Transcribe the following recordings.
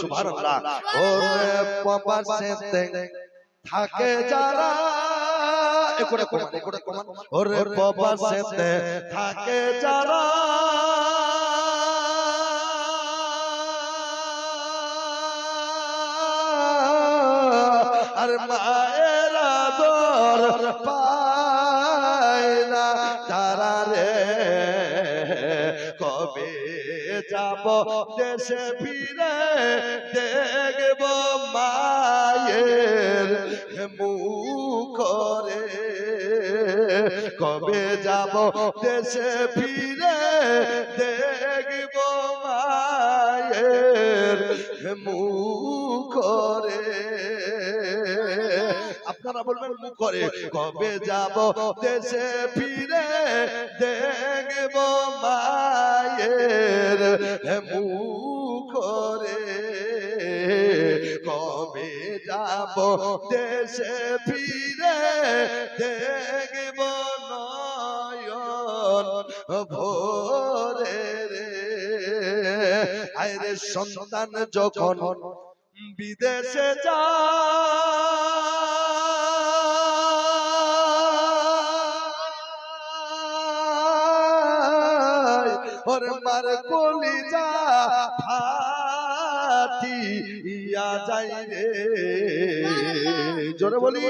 সুবহানাল্লাহ ওরে প্রবাসেতে থাকে যারা। একরে কমান একরে কমান ওরে প্রবাসেতে থাকে যারা। আর মায়ের আদর পায় না তারা রে কবে যাব, দেশে ফিরে দেখব মায়ের মুখ রে কবে যাব, দেশে ফিরে দেখব মায়ের মুখ রে আপনারা বলবেন মুখ করে কবে যাব, দেশে ফিরে দেখব মায়ের মুখ রে। কবে যাব দেশে ফিরে? দেখব নয়ন ভোরে রে। আরে সন্তান যখন বিদেশে যায় ওরে মার কলিজা ফাটি ইয়া যাই রে। জোরে বলি।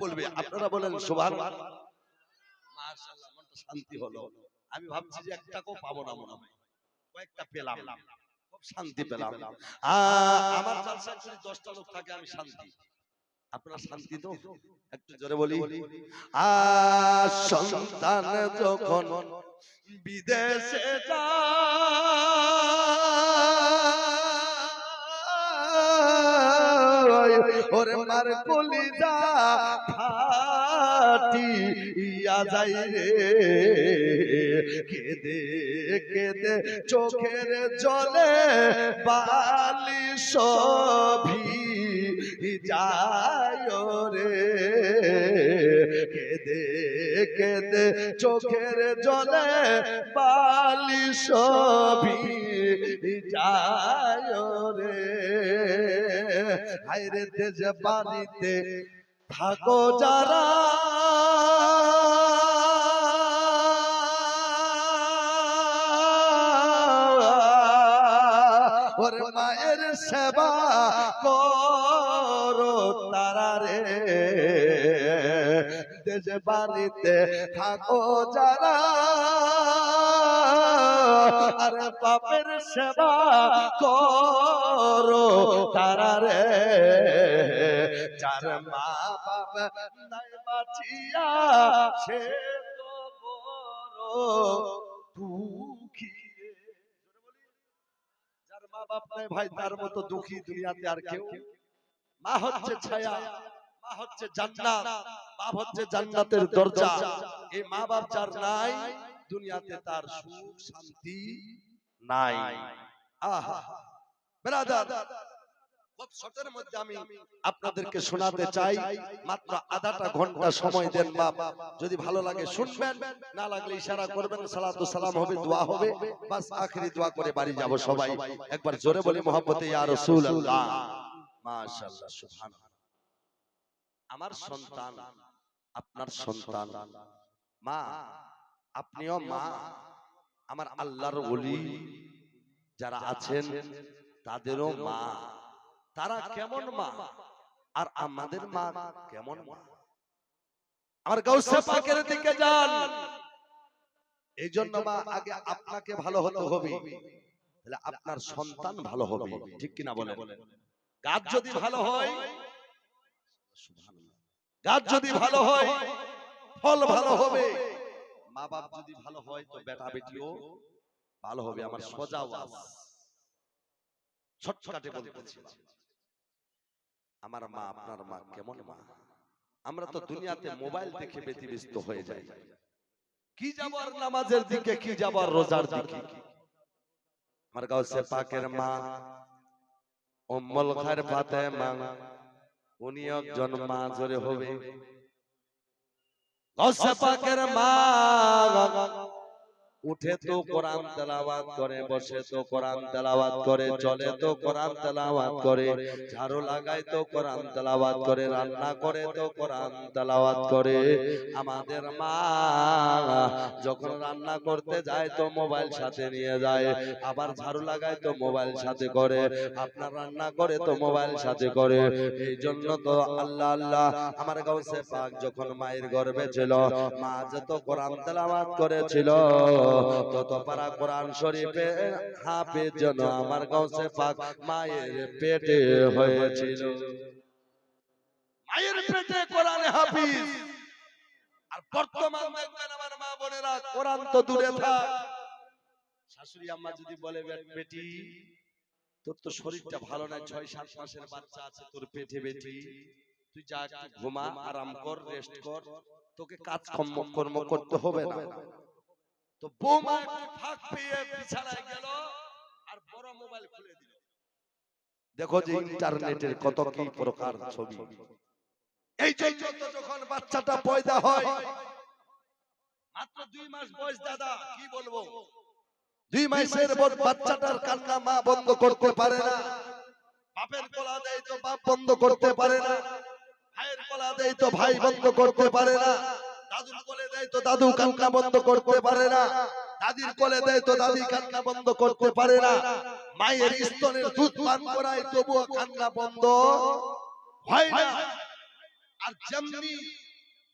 বলবে, আপনারা বলেন শান্তি হলো। আমি ভাবছি যে একটাকেও পাবো না মনে হয়। কয়েকটা পেলাম। খুব শান্তি পেলাম। আমার জালসায় যদি দশটা লোক থাকে, আমি শান্তি। আপনারা শান্তি তো একটু জোরে বলি। আ সন্তান যখন বিদেশে যায় ওরে মার কলিজা ফাটি ইয়া যাই রে। কেদে কেদে চোখের জলে বালি সভি যায় রে। কেদে কেদে চোখের জলে বালি সভি যায় রে। হায়রে তেজ বাড়িতে থাকো যারা। ওর মায়ের সেবা করো। তারা রে দেশ বাড়িতে থাকো যারা। আরে বাপের সেবা করো তারা রে যার মা বাপ নাই বাঁচিয়া, সে তো বড়। যার মা বাপ নাই ভাই, তার মতো দুঃখী দুনিয়াতে আর কেউ মা হচ্ছে ছায়া মা হচ্ছে জান্নাত বাপ হচ্ছে জান্নাতের দরজা। এই মা বাপ যার নাই দুনিয়াতে তার সুখ শান্তি নাই। আহা। ব্রাদার খুব শর্টের মধ্যে আমি আপনাদেরকে শোনাতে চাই মাত্র আধাটা ঘণ্টা সময় দেন বাপ। যদি ভালো লাগে শুনবেন না লাগলে ইশারা করবেন সালাতু সালাম হবে দোয়া হবে। বাস আখেরি দোয়া করে বাড়ি যাব সবাই। একবার জোরে বলি মোহাম্মতে ইয়া রাসূলুল্লাহ। আমার সন্তান, আপনার সন্তান। মা, আপনিও মা। আমার আল্লাহর যারা আছেন, তাদেরও মা। তারা কেমন মা? আর আমাদের মা কেমন মা? আমার দিকে যান। এই জন্য মা, আগে আপনাকে ভালো হতে হবে। তাহলে আপনার সন্তান ভালো হবে। ঠিক কিনা বলেন? গাছ যদি ভালো হয়। গাছ যদি ভালো হয় ফল ভালো হবে। মা বাপ যদি ভালো হয় তো বেটা বেটিও ভালো হবে আমার সোজা ওয়াজ। শর্টকাটে বলতেছি আমার মা আপনার মা কেমন মা? আমরা তো দুনিয়াতে মোবাইল দেখে ব্যতিব্যস্ত হয়ে যাই। কি যাবার নামাজের দিকে কি যাবার রোজার দিকে? আমার গাউসে পাকের মা। উম্মুল খায়ের মাং উনি একজন মা জোরে হবে। পাকের মা উঠে তো কোরআন তেলাওয়াত করে বসে তো কোরআন তেলাওয়াত করে চলে তো কোরআন তেলাওয়াত করে ঝাড়ু লাগায় তো কোরআন তেলাওয়াত করে রান্না করে তো কোরআন তেলাওয়াত করে আমাদের মা যখন রান্না করতে যায় তো মোবাইল সাথে নিয়ে যায় আবার ঝাড়ু লাগায় তো মোবাইল সাথে করে আপনার রান্না করে তো মোবাইল সাথে করে এই জন্য তো আল্লাহ আল্লাহ আমার গাউসে পাক যখন মায়ের গর্ভে ছিল মা যত কোরআন তেলাওয়াত করেছিল তত পারা কোরআন শরীফে হাফেজ আমার গাউসে পাক মায়ের পেটে হয়েছিল। মায়ের পেটে কোরআন আর বর্তমান দেখবেন আমার মা বোনেরা কোরআন তো দূরে থাক। শাশুড়ি আম্মা যদি বলে, বেটি তোর তো শরীরটা ভালো না ছয়, সাত মাসের বাচ্চা আছে, তোর পেটে বেটি। তুই যা ঘুমা, আরাম কর রেস্ট কর। তোকে কাজ কর্ম করতে হবে না। তো বৌমা ফাঁক পেয়ে বিছানায় গেল আর বড় মোবাইল খুলে দিল। দেখো যে ইন্টারনেটের কত কি প্রকার ছবি। এই জন্য যখন বাচ্চাটা পয়দা হয় মাত্র দুই মাস বয়স দাদা কি বলব? দুই মাসের ব- বাচ্চাটার কান্না মা বন্ধ করতে পারে না। বাপের কলা দেয় তো বাপ বন্ধ করতে পারে না। ভাইয়ের কলা দেয় তো ভাই বন্ধ করতে পারে না। দাদুর দেয় তো দাদু কান্না বন্ধ করতে পারে না। দাদির কোলে দেয় তো দাদি কান্না বন্ধ করতে পারে না। মায়ের স্তনের দুধ পান করায় তবুও কান্না বন্ধ হয় না। আর যেমনি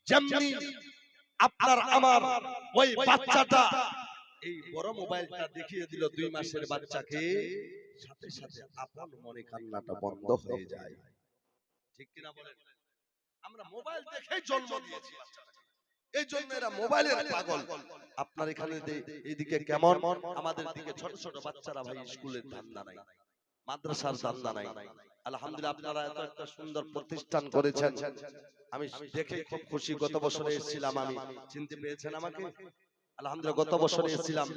যেমনি আপনার, আমার ওই বাচ্চাটা, এই বড় মোবাইলটা দেখিয়ে দিল দুই মাসের বাচ্চাকে, সাথে সাথে আপন মনে কান্নাটা বন্ধ হয়ে যায়। ঠিক কিনা বলেন? আমরা মোবাইল দেখেই জন্ম দিয়েছি বাচ্চাটাকে। এই জন্য এরা মোবাইলের পাগল। আপনার এখানে এইদিকে কেমন? আমাদের দিকে ছোট ছোট বাচ্চারা ভাই স্কুলের ধান্দা নাই। মাদ্রাসার ধান্দা নাই। আলহামদুলিল্লাহ আপনারা এত একটা সুন্দর প্রতিষ্ঠান করেছেন। আমি দেখে খুব খুশি। গত বছরে এসেছিলাম আমি। চিনতে পেয়েছেন আমাকে? আলহামদুলিল্লাহ গত বছরে এসেছিলাম।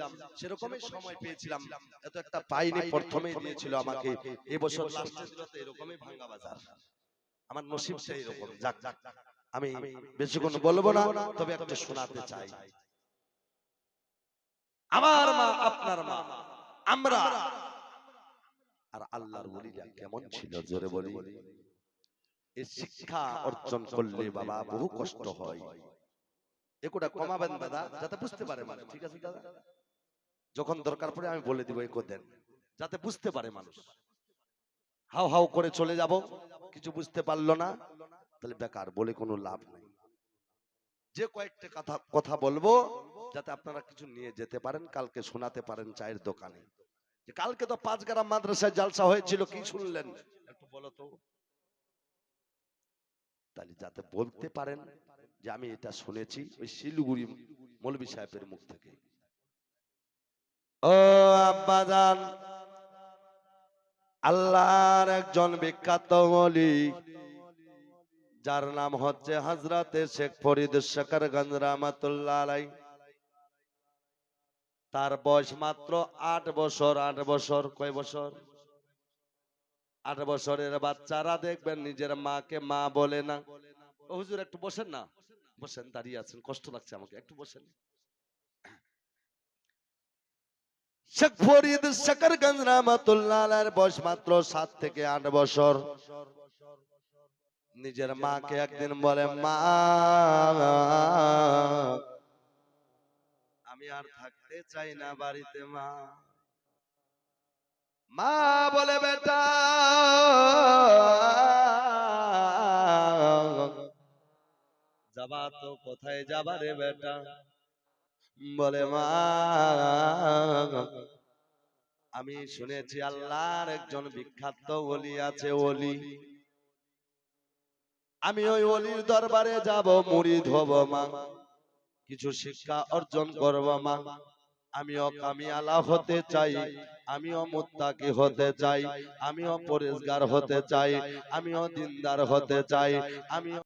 সেরকমই সময় পেয়েছিলাম। এত একটা পাইনি প্রথমেই দিয়েছিল আমাকে। এবছর বছর লাস্টে এরকমই ভাঙ্গা বাজার। আমার নসিবটা এরকম। যাক যাক। আমি বেশিক্ষণ বলব না তবে একটা শোনাতে চাই। আমার মা আপনার মা আমরা আর আল্লাহর বলিরা কেমন ছিল জোরে বলি। এই শিক্ষা অর্জন করলে বাবা বহু কষ্ট হয়। একুটা কমাবেন দাদা যাতে বুঝতে পারে মানে ঠিক আছে দাদা? যখন দরকার পড়ে আমি বলে দিব একো দেন। যাতে বুঝতে পারে মানুষ। হাও হাও করে চলে যাব। কিছু বুঝতে পারল না। তাহলে বেকার বলে কোনো লাভ নেই। যে কয়েকটা কথা কথা বলব, যাতে আপনারা কিছু নিয়ে যেতে পারেন, কালকে শোনাতে পারেন চায়ের দোকানে। কালকে তো পাঁচ গ্রাম মাদ্রাসায় জালসা হয়েছিল, কি শুনলেন? একটু বলো তো। তাহলে যাতে বলতে পারেন যে আমি এটা শুনেছি ওই শিলিগুড়ি মৌলবী সাহেবের মুখ থেকে। ও আব্বাজান আল্লাহর একজন বিখ্যাত মলি যার নাম হচ্ছে হজরতে শেখ ফরিদ শকরগঞ্জ রহমতুল্লাহ আলাই তার বয়স মাত্র আট বছর আট বছর, কয় বছর? আট বছরের বাচ্চারা দেখবেন নিজের মাকে মা বলে না। হুজুর, একটু বসেন না। বসেন, দাঁড়িয়ে আছেন, কষ্ট লাগছে আমাকে, একটু বসেন। শেখ ফরিদ শকরগঞ্জ রহমতুল্লাহ আলাইহির বয়স মাত্র সাত থেকে আট বছর। নিজের মাকে একদিন বলে মা আমি আর থাকতে চাই না বাড়িতে মা। মা বলে বেটা যাবা তো কোথায় যাবা রে বেটা? বলে মা আমি শুনেছি আল্লাহর একজন বিখ্যাত ওলি আছে ওলি। আমি ওই অলির দরবারে যাব মুড়িদ হব মা। কিছু শিক্ষা অর্জন করব মা। আমিও কামিয়ালা হতে চাই, আমিও মুত্তাকি হতে চাই, আমিও পরিষ্কার হতে চাই, আমিও দিনদার হতে চাই, আমিও